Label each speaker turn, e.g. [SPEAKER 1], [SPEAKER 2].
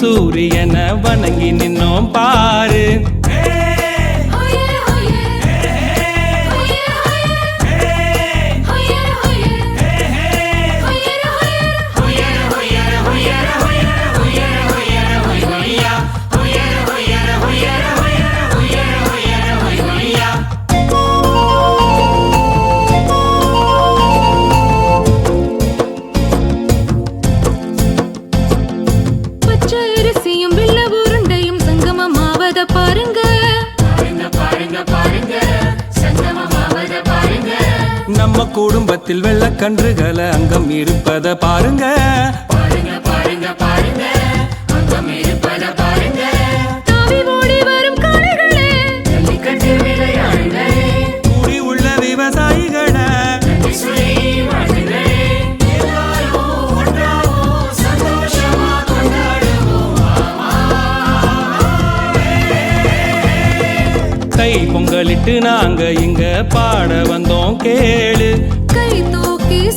[SPEAKER 1] சூரியனை வணங்கி நின்னோம் பாரு. நம்ம குடும்பத்தில் வெள்ளக்கன்றுகளை அங்கம் இருப்பத பாருங்க. கை பொங்கலிட்டு நாங்க இங்க பாட வந்தோம் கேளு.
[SPEAKER 2] கை தூக்கி